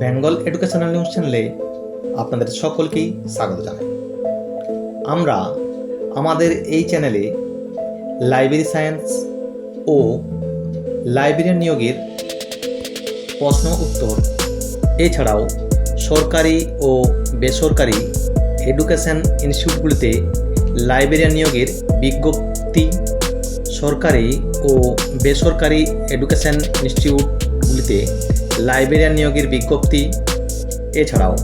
Bengal educational news চ্যানেলে আপনাদের সকলকেই স্বাগত জানাই। আমরা আমাদের এই চ্যানেলে লাইব্রেরি সায়েন্স ও লাইব্রেরিয়ান নিয়োগের প্রশ্ন উত্তর, এছাড়াও সরকারি ও বেসরকারি এডুকেশন ইনস্টিটিউটগুলিতে লাইব্রেরিয়ান নিয়োগের বিজ্ঞপ্তি, সরকারি ও বেসরকারি এডুকেশন ইনস্টিটিউটগুলিতে লাইব্রেরিয়ান নিয়োগের বিজ্ঞপ্তি। এছাড়াও,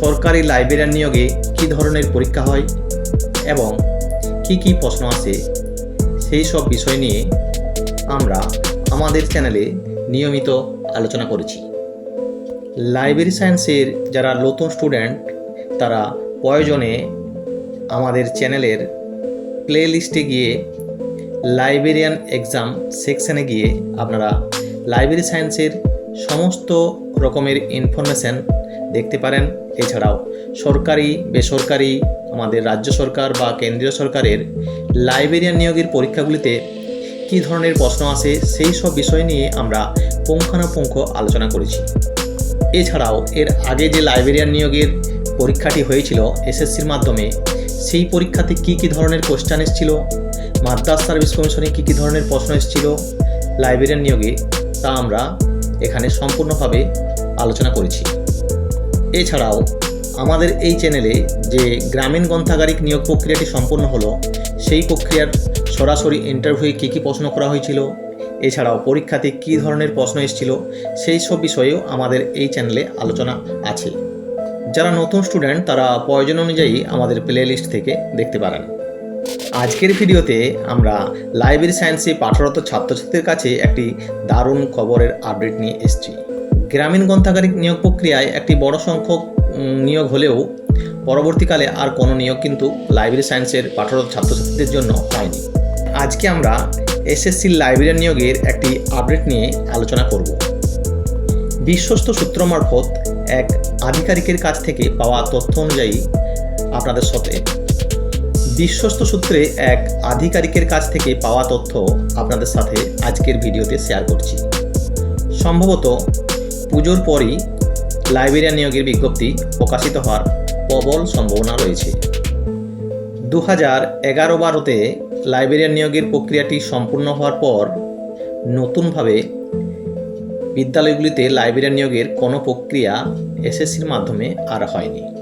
সরকারি লাইব্রেরিয়ান নিয়োগে কী ধরনের পরীক্ষা হয় এবং কি কি প্রশ্ন আছে সেই সব বিষয় নিয়ে আমরা আমাদের চ্যানেলে নিয়মিত আলোচনা করেছি। লাইব্রেরি সায়েন্সের যারা নতুন স্টুডেন্ট, তারা প্রয়োজনে আমাদের চ্যানেলের প্লে লিস্টে গিয়ে লাইব্রেরিয়ান এক্সাম সেকশানে গিয়ে আপনারা লাইব্রেরি সায়েন্সের সমস্ত রকমের ইনফরমেশান দেখতে পারেন। এছাড়াও সরকারি, বেসরকারি, আমাদের রাজ্য সরকার বা কেন্দ্রীয় সরকারের লাইব্রেরিয়ান নিয়োগের পরীক্ষাগুলিতে কী ধরনের প্রশ্ন আসে, সেই সব বিষয় নিয়ে আমরা পুঙ্খানুপুঙ্খ আলোচনা করেছি। এছাড়াও এর আগে যে লাইব্রেরিয়ান নিয়োগের পরীক্ষাটি হয়েছিল এসএসসির মাধ্যমে, সেই পরীক্ষাতে কী কী ধরনের কোশ্চান এসেছিল, মাদ্রাস সার্ভিস কমিশনে কী কী ধরনের প্রশ্ন এসেছিল লাইব্রেরিয়ান নিয়োগে, তা আমরা এখানে সম্পূর্ণভাবে আলোচনা করেছি। এছাড়াও আমাদের এই চ্যানেলে যে গ্রামীণ গ্রন্থাগারিক নিয়োগ প্রক্রিয়াটি সম্পূর্ণ হলো, সেই প্রক্রিয়ার সরাসরি ইন্টারভিউয়ে কী কী প্রশ্ন করা হয়েছিল, এছাড়াও পরীক্ষাতে কী ধরনের প্রশ্ন এসেছিল, সেই সব বিষয়েও আমাদের এই চ্যানেলে আলোচনা আছে। যারা নতুন স্টুডেন্ট তারা প্রয়োজন অনুযায়ী আমাদের প্লে লিস্ট থেকে দেখতে পারেন। আজকের ভিডিওতে আমরা লাইব্রেরি সায়েন্সে পাঠরত ছাত্রছাত্রীদের কাছে একটি দারুণ খবরের আপডেট নিয়ে এসেছি। গ্রামীণ গ্রন্থাগারিক নিয়োগ প্রক্রিয়ায় একটি বড় সংখ্যক নিয়োগ হলেও পরবর্তীকালে আর কোনো নিয়োগ কিন্তু লাইব্রেরি সায়েন্সের পাঠরত ছাত্রছাত্রীদের জন্য হয়নি। আজকে আমরা এসএসসির লাইব্রেরিয়ান নিয়োগের একটি আপডেট নিয়ে আলোচনা করব। বিশ্বস্ত সূত্র মারফত এক আধিকারিকের কাছ থেকে পাওয়া তথ্য অনুযায়ী আপনাদের সাথে বিশ্বস্ত সূত্রে এক আধিকারিকের কাছ থেকে পাওয়া তথ্য আপনাদের সাথে আজকের ভিডিওতে শেয়ার করছি। সম্ভবত পুজোর পরই লাইব্রেরিয়ান নিয়োগের বিজ্ঞপ্তি প্রকাশিত হওয়ার প্রবল সম্ভাবনা রয়েছে। দু হাজার এগারো বারোতে লাইব্রেরিয়ান নিয়োগের প্রক্রিয়াটি সম্পূর্ণ হওয়ার পর নতুনভাবে বিদ্যালয়গুলিতে লাইব্রেরিয়ান নিয়োগের কোনো প্রক্রিয়া এসএসসির মাধ্যমে আর হয়নি।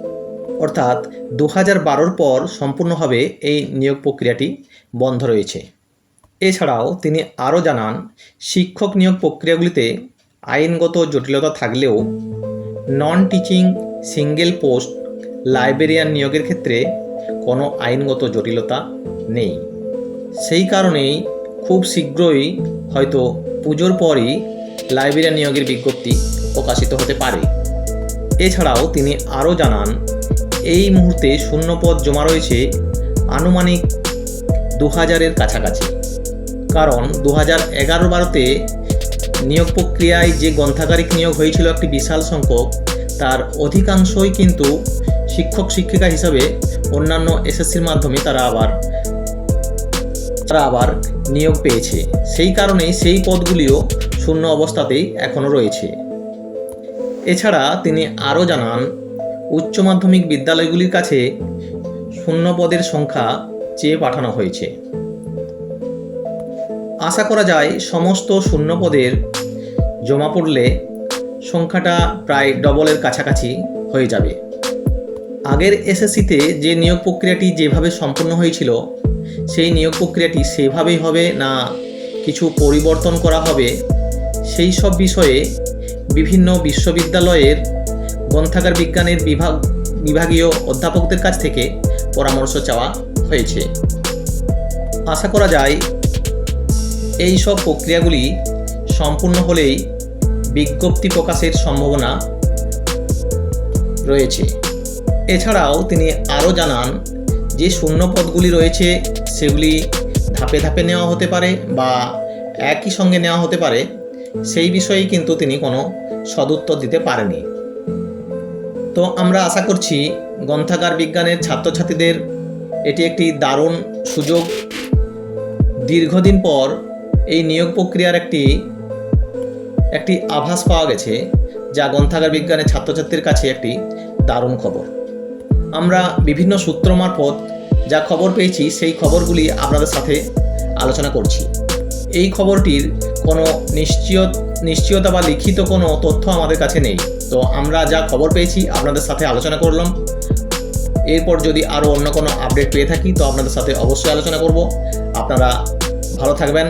অর্থাৎ দু হাজার বারোর পর সম্পূর্ণভাবে এই নিয়োগ প্রক্রিয়াটি বন্ধ রয়েছে। এছাড়াও তিনি আরও জানান, শিক্ষক নিয়োগ প্রক্রিয়াগুলিতে আইনগত জটিলতা থাকলেও non teaching single post librarian নিয়োগের ক্ষেত্রে কোনো আইনগত জটিলতা নেই। সেই কারণেই খুব শীঘ্রই হয়তো পুজোর পরই লাইব্রেরিয়ান নিয়োগের বিজ্ঞপ্তি প্রকাশিত হতে পারে। এছাড়াও তিনি আরও জানান এই মুহূর্তে শূন্যপদ জমা রয়েছে আনুমানিক দু হাজারের কাছাকাছি। কারণ দু হাজার এগারো বারোতে নিয়োগ প্রক্রিয়ায় যে গ্রন্থাগারিক নিয়োগ হয়েছিল একটি বিশাল সংখ্যক, তার অধিকাংশই কিন্তু শিক্ষক, শিক্ষিকা হিসাবে অন্যান্য এসএসসির মাধ্যমে তারা আবার তারা আবার নিয়োগ পেয়েছে। সেই কারণেই সেই পদগুলিও শূন্য অবস্থাতেই এখনও রয়েছে। এছাড়া তিনি আরও জানান উচ্চ মাধ্যমিক বিদ্যালয়গুলির কাছে শূন্য পদের সংখ্যা চেয়ে পাঠানো হয়েছে। আশা করা যায় সমস্ত শূন্য পদের জমা পড়লে সংখ্যাটা প্রায় ডবলের কাছাকাছি হয়ে যাবে। আগের এসএসসিতে যে নিয়োগ প্রক্রিয়াটি যেভাবে সম্পন্ন হয়েছিল, সেই নিয়োগ প্রক্রিয়াটি সেভাবেই হবে না কিছু পরিবর্তন করা হবে? সেই সব বিষয়ে বিভিন্ন বিশ্ববিদ্যালয়ের গ্রন্থাগার বিজ্ঞানের বিভাগ বিভাগীয় অধ্যাপকদের কাছ থেকে পরামর্শ চাওয়া হয়েছে। আশা করা যায়, এই সব প্রক্রিয়াগুলি সম্পূর্ণ হলেই বিজ্ঞপ্তি প্রকাশের সম্ভাবনা রয়েছে। এছাড়াও তিনি আরও জানান যে শূন্য পদগুলি রয়েছে, সেগুলি ধাপে ধাপে নেওয়া হতে পারে বা একই সঙ্গে নেওয়া হতে পারে। সেই বিষয়ে কিন্তু তিনি কোনো সদুত্তর দিতে পারেনি তো আমরা আশা করছি গ্রন্থাগার বিজ্ঞানের ছাত্রছাত্রীদের এটি একটি দারুণ সুযোগ। দীর্ঘদিন পর এই নিয়োগ প্রক্রিয়ার একটি একটি আভাস পাওয়া গেছে, যা গ্রন্থাগার বিজ্ঞানের ছাত্রছাত্রীর কাছে একটি দারুণ খবর। আমরা বিভিন্ন সূত্র মারফত যা খবর পেয়েছি, সেই খবরগুলি আপনাদের সাথে আলোচনা করছি। এই খবরটির কোনো নিশ্চয় নিশ্চয়তা বা লিখিত কোনো তথ্য আমাদের কাছে নেই। তো আমরা যা খবর পেয়েছি, আপনাদের সাথে আলোচনা করলাম। এরপর যদি আরও অন্য কোনো আপডেট পেয়ে থাকি, তো আপনাদের সাথে অবশ্যই আলোচনা করব। আপনারা ভালো থাকবেন।